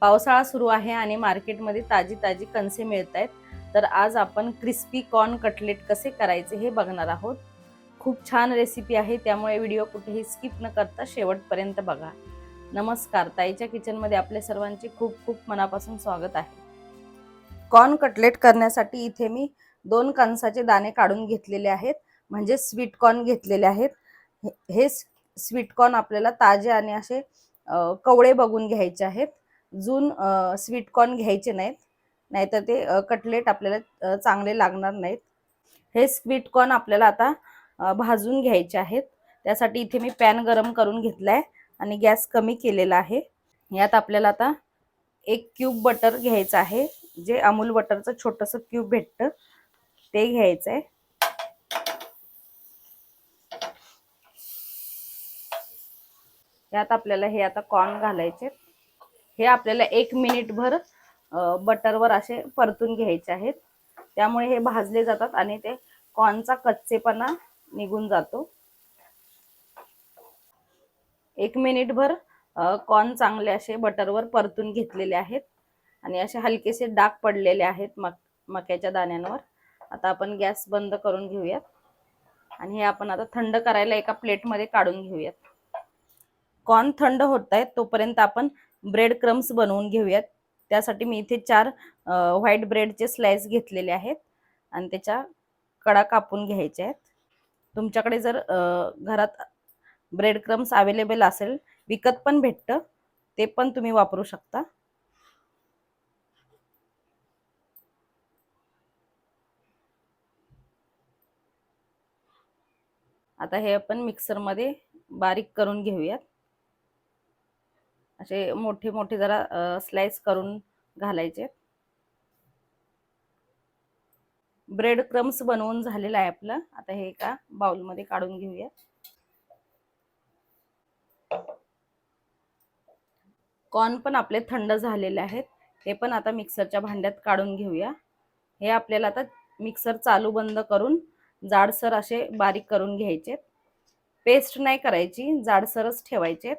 पावसाळा सुरू आहे आणि मार्केटमध्ये ताजी ताजी कणसे मिळत आहेत तर आज आपण क्रिस्पी कॉर्न कटलेट कसे करायचे हे बघणार आहोत. खूप छान रेसिपी आहे त्यामुळे व्हिडिओ कुठेही स्किप न करता शेवटपर्यंत बघा. नमस्कार ताईच्या किचनमध्ये आपल्या सर्वांचे खूप खूप मनापासून स्वागत आहे. कॉर्न कटलेट करण्यासाठी इथे मी दोन कणसाचे दाणे काढून घेतलेले आहेत म्हणजे स्वीट कॉर्न घेतलेले आहेत. हे- हे स्वीट कॉर्न आपल्याला ताजे आणि असे कवळे बघून घ्यायचे आहेत. जून स्वीटकॉर्न घ्यायचे नाहीत. नाहीतर ते कटलेट आपल्याला चांगले लागणार नाहीत. हे स्वीटकॉर्न आपल्याला आता भाजून घ्यायचे आहेत. त्यासाठी इथे मी पॅन गरम करून घेतलाय आणि गॅस कमी केलेला आहे. यात आपल्याला आता एक क्यूब बटर घ्यायचं आहे जे अमूल बटरचं छोटंसं क्यूब भेटतं. ते घ्यायचं आहे. यात आपल्याला हे आता कॉर्न घालायचे हे आपल्याला एक मिनिटभर बटरवर असे परतून घ्यायचे आहेत. त्यामुळे हे भाजले जातात आणि ते कॉर्नचा कच्चेपणा निघून जातो. एक मिनिटभर कॉर्न चांगले असे बटरवर परतून घेतलेले आहेत. आणि असे हलकेसे डाग पडलेले आहेत मक मक्याच्या दाण्यांवर. आता आपण गॅस बंद करून घेऊयात. आणि हे आपण आता थंड करायला एका प्लेटमध्ये काढून घेऊयात. कॉर्न थंड होत आहेत तोपर्यंत आपण ब्रेड क्रम्स बनवून घेऊयात. त्यासाठी मी इथे चार व्हाईट ब्रेडचे स्लाइस घेतलेले आहेत. आणि त्याच्या कडा कापून घ्यायच्या आहेत. तुमच्याकडे जर घरात ब्रेड क्रम्स अवेलेबल असेल विकत पण भेटतं. ते पण तुम्ही वापरू शकता. आता हे आपण मिक्सरमध्ये बारीक करून घेऊयात. असे मोठे मोठे जरा स्लाइस करून घालायचे. ब्रेड क्रम्स बनवून झालेलं आहे आपलं. आता हे एका बाउलमध्ये काढून घेऊया. कॉर्न पण आपले थंड झालेले आहेत. हे पण आता मिक्सरच्या भांड्यात काढून घेऊया. हे आपल्याला आता मिक्सर चालू बंद करून जाडसर असे बारीक करून घ्यायचे पेस्ट नाही करायची जाडसरच ठेवायचे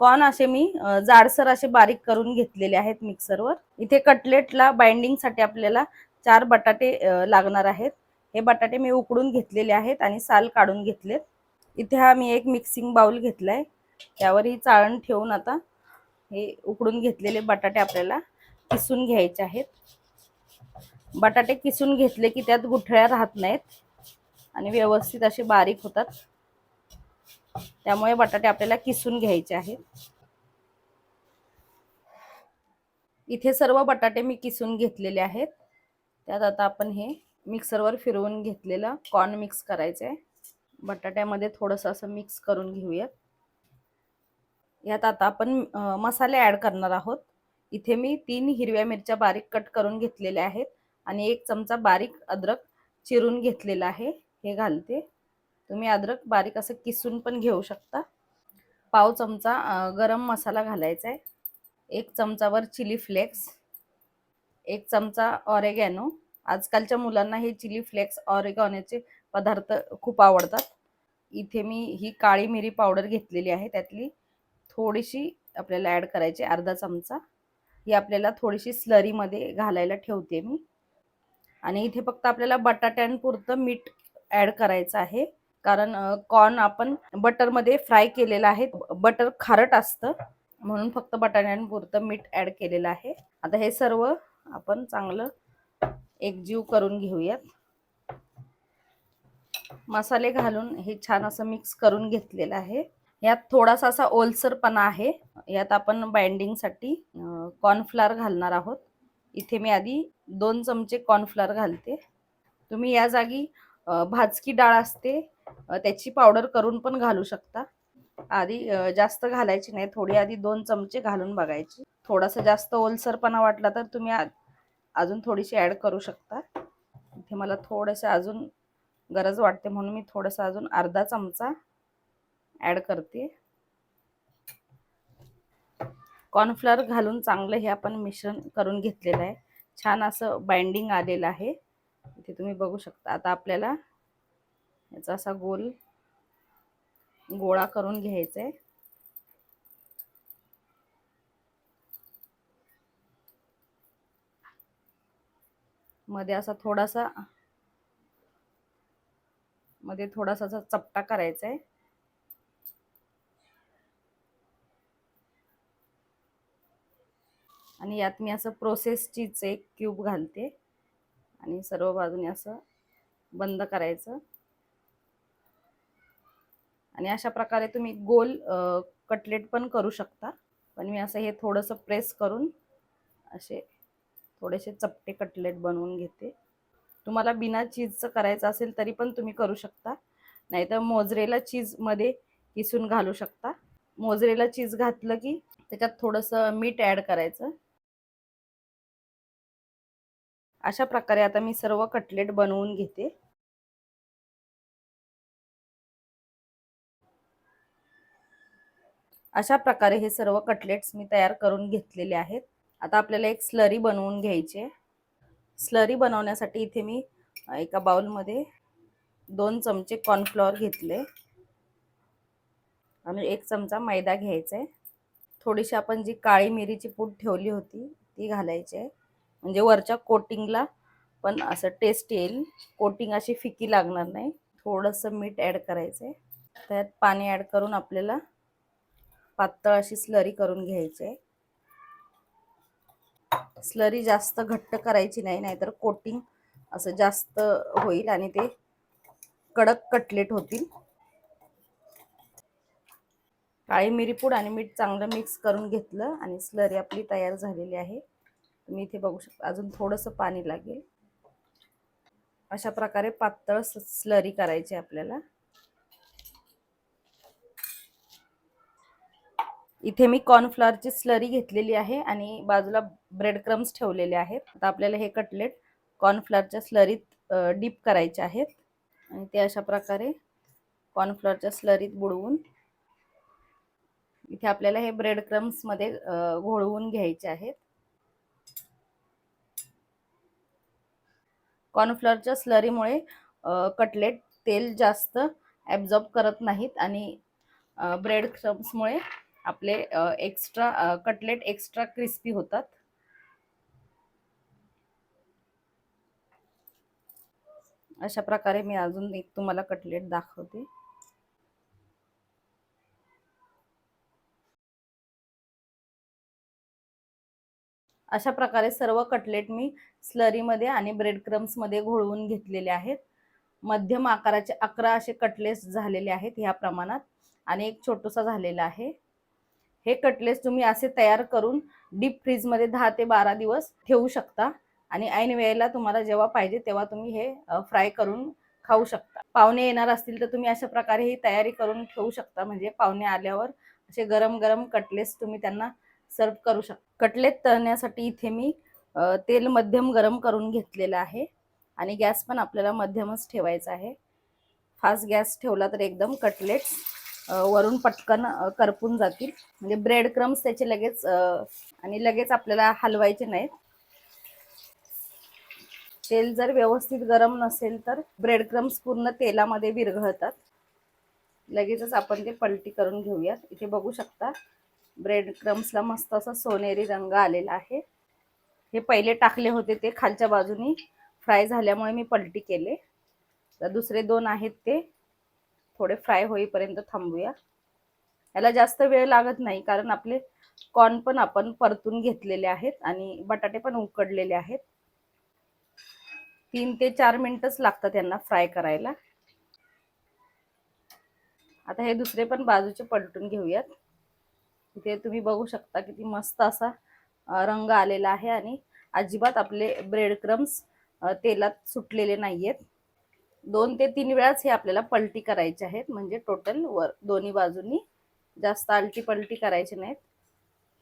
कॉर्न असे मी जाडसर असे बारीक करून घेतलेले आहेत मिक्सरवर. इथे कटलेटला बाइंडिंगसाठी आपल्याला चार बटाटे लागणार आहेत. हे बटाटे मी उकडून घेतलेले आहेत आणि साल काढून घेतलेत. इथे हा मी एक मिक्सिंग बाउल घेतलाय. त्यावर ही चाळण ठेवून आता हे उकडून घेतलेले बटाटे आपल्याला किसून घ्यायचे आहेत. बटाटे किसून घेतले की त्यात गुठळ्या राहत नाहीत आणि व्यवस्थित असे बारीक होतात. त्यामुळे बटाटे आपल्याला किसून घ्यायचे आहेत. इथे सर्व बटाटे मी किसून घेतलेले आहेत. त्यात आता आपण हे मिक्सरवर फिरवून घेतलेलं कॉर्न मिक्स करायचं आहे बटाट्यामध्ये थोडंसं असं मिक्स करून घेऊयात. यात आता आपण मसाले ॲड करणार आहोत. इथे मी तीन हिरव्या मिरच्या बारीक कट करून घेतलेल्या आहेत आणि एक चमचा बारीक अद्रक चिरून घेतलेला आहे. हे घालते. तुम्ही अद्रक बारीक असं किसून पण घेऊ शकता. पाव चमचा गरम मसाला घालायचा आहे. एक चमचावर चिली फ्लेक्स. एक चमचा ऑरेगॅनो. आजकालच्या मुलांना हे चिली फ्लेक्स ऑरेगॉनेचे पदार्थ खूप आवडतात. इथे मी ही काळी मिरी पावडर घेतलेली आहे. त्यातली थोडीशी आपल्याला ॲड करायची अर्धा चमचा. ही आपल्याला थोडीशी स्लरीमध्ये घालायला ठेवते मी. आणि इथे फक्त आपल्याला बटाट्यांपुरतं मीठ ॲड करायचं आहे. कारण कॉर्न आपण बटरमध्ये फ्राय केलेलं आहे. बटर खारट असतं. म्हणून फक्त बटाट्यांपुरतं मीठ ॲड केलेलं आहे. आता हे सर्व आपण चांगलं एकजीव करून घेऊयात. मसाले घालून हे छान असं मिक्स करून घेतलेलं आहे. यात थोडासा असा ओलसरपणा आहे. यात आपण बाइंडिंगसाठी कॉर्नफ्लावर घालणार आहोत. इथे मी आधी दोन चमचे कॉर्नफ्लावर घालते. तुम्ही या जागी भाजकी डाळ असते. त्याची पावडर करून पण घालू शकता. आधी जास्त घालायची नाही. थोडी आधी दोन चमचे घालून बघायची. थोडासा जास्त ओलसरपणा वाटला तर तुम्ही अजून थोडीशी ॲड करू शकता. इथे मला थोडंसं अजून गरज वाटते म्हणून मी थोडंसं अजून अर्धा चमचा ॲड करते. कॉर्नफ्लॉवर घालून चांगलं हे आपण मिश्रण करून घेतलेलं आहे. छान असं बाइंडिंग आलेलं आहे. इथे तुम्ही बघू शकता. आता आपल्याला याचा असा गोल गोळा करून घ्यायचा. आहे मध्ये असा थोडासा मध्ये थोडासा चपटा करायचा. आहे आणि यात मी असं प्रोसेस चीज एक क्यूब घालते. आणि सर्व बाजूने असं बंद करायचं. आणि अशा प्रकारे तुम्ही गोल कटलेट पण करू शकता. पण मी असं हे थोडंसं प्रेस करून असे थोडेसे चपटे कटलेट बनवून घेते. तुम्हाला बिना चीजचं करायचं असेल तरी पण तुम्ही करू शकता. नाहीतर मोजरेला चीजमध्ये किसून घालू शकता. मोजरेला चीज घातलं की त्याच्यात थोडंसं मीठ ॲड करायचं. अशा प्रकारे आता मी सर्व कटलेट बनवून घेते. अशा प्रकारे हे सर्व कटलेट्स मी तयार करून घेतलेले आहेत. आता आपल्याला एक स्लरी बनवून घ्यायची आहे. स्लरी बनवण्यासाठी इथे मी एका बाउलमध्ये दोन चमचे कॉर्नफ्लॉवर घेतले. आणि एक चमचा मैदा घ्यायचा आहे. थोडीशी आपण जी काळी मिरीची पूड ठेवली होती ती घालायची आहे. म्हणजे वरच्या कोटिंगला पण असं टेस्ट येईल. कोटिंग अशी फिकी लागणार नाही. थोडंसं मीठ ॲड करायचं आहे त्यात पाणी ॲड करून आपल्याला पातळ अशी स्लरी करून घ्यायची. आहे स्लरी जास्त घट्ट करायची नाही नाहीतर कोटिंग असं जास्त होईल आणि ते कडक कटलेट होतील. काळी मिरीपूड आणि मीठ चांगलं मिक्स करून घेतलं आणि स्लरी आपली तयार झालेली आहे. तुम्ही इथे बघू शकता अजून थोडंसं पाणी लागेल. अशा प्रकारे पातळ स्लरी करायची आपल्याला. इथे मी कॉर्नफ्लॉवरची स्लरी घेतलेली आहे आणि बाजूला ब्रेड क्रम्स ठेवलेले आहेत. आता आपल्याला हे कटलेट कॉर्नफ्लॉवरच्या स्लरीत डीप करायचे आहेत. आणि ते अशा प्रकारे कॉर्नफ्लॉवरच्या स्लरीत बुडवून इथे आपल्याला हे ब्रेड क्रम्समध्ये घोळवून घ्यायचे आहेत. कॉर्नफ्लॉवरच्या स्लरीमुळे कटलेट तेल जास्त ॲब्झॉर्ब करत नाहीत आणि ब्रेड क्रम्समुळे आपले एक्स्ट्रा कटलेट एक्स्ट्रा क्रिस्पी होतात. अशा प्रकारे मी अजून एक तुम्हाला कटलेट दाखवते. अशा प्रकारे सर्व कटलेट मी स्लरीमध्ये आणि ब्रेड क्रम्समध्ये घोळवून घेतलेले आहेत. मध्यम आकाराचे अकरा असे कटलेट्स झालेले आहेत ह्या प्रमाणात आणि एक छोटूसा झालेला आहे. हे कटलेस तुम्ही असे तयार करून डीप फ्रीजमध्ये दहा ते बारा दिवस ठेवू शकता. आणि ऐन वेळेला तुम्हाला जेव्हा पाहिजे तेव्हा तुम्ही हे फ्राय करून खाऊ शकता. पाहुणे येणार असतील तर तुम्ही अशा प्रकारे ही तयारी करून ठेवू शकता. म्हणजे पाहुणे आल्यावर असे गरम गरम कटलेट्स तुम्ही त्यांना सर्व करू शकता कटलेट तळण्यासाठी इथे मी तेल मध्यम गरम करून घेतलेलं आहे. आणि गॅस पण आपल्याला मध्यमच ठेवायचा आहे. फास्ट गॅस ठेवला तर एकदम कटलेट्स वरून पटकन करपून जातील. म्हणजे ब्रेड क्रम्स त्याचे लगेच आणि लगेच आपल्याला हलवायचे नाहीत. तेल जर व्यवस्थित गरम नसेल तर ब्रेड क्रम्स पूर्ण तेलामध्ये विरघळतात. लगेचच आपण ते पलटी करून घेऊयात. इथे बघू शकता ब्रेड क्रम्सला मस्त असा सोनेरी रंग आलेला आहे. हे पहिले टाकले होते ते खालच्या बाजूनी. फ्राय झाल्यामुळे मी पलटी केले. तर दुसरे दोन आहेत ते. थोडे फ्राय होईपर्यंत थांबूया. याला जास्त वेळ लागत नाही कारण आपले कॉर्न पण आपण परतून घेतलेले आहेत आणि बटाटे पण उकडलेले आहेत. तीन ते चार मिनिटच लागतात त्यांना फ्राय करायला. आता हे दुसरे पण बाजूचे पलटून घेऊयात. इथे तुम्ही बघू शकता किती मस्त असा रंग आलेला आहे आणि अजिबात आपले ब्रेड क्रम्स तेलात सुटलेले नाही आहेत दोन ते तीन वेळाच हे आपल्याला पलटी करायचे आहेत. म्हणजे टोटल वर दोन्ही बाजूंनी जास्त आलटी पलटी करायचे नाहीत.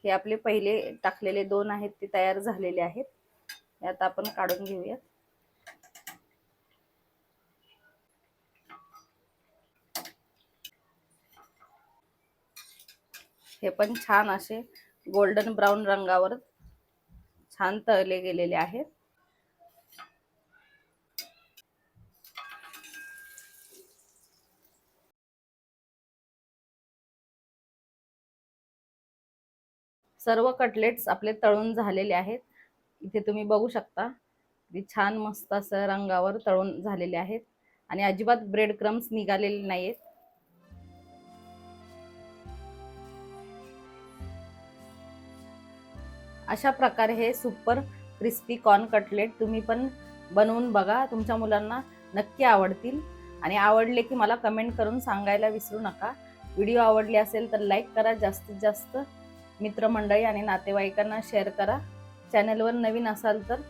हे आपले पहिले टाकलेले दोन आहेत ते तयार झालेले आहेत. हे आता आपण काढून घेऊयात. हे पण छान असे गोल्डन ब्राऊन रंगावर छान तळले गेलेले आहेत. सर्व कटलेट्स आपले तळून झालेले आहेत. इथे तुम्ही बघू शकता. छान मस्त असं रंगावर तळून झालेले आहेत. आणि अजिबात ब्रेड क्रम्स निघालेले नाहीत अशा प्रकारे हे सुपर क्रिस्पी कॉर्न कटलेट तुम्ही पण बनवून बघा. तुमच्या मुलांना नक्की आवडतील. आणि आवडले की मला कमेंट करून सांगायला विसरू नका. व्हिडिओ आवडले असेल तर लाईक करा जास्तीत जास्त. मित्रमंडळी आणि नातेवाईकांना शेअर करा. चॅनलवर नवीन असाल तर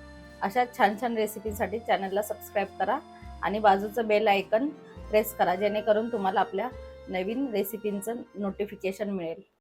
अशा छान छान रेसिपीसाठी चॅनलला सबस्क्राईब करा आणि बाजूचं बेल आयकन प्रेस करा जेणेकरून तुम्हाला आपल्या नवीन रेसिपींचं नोटिफिकेशन मिळेल.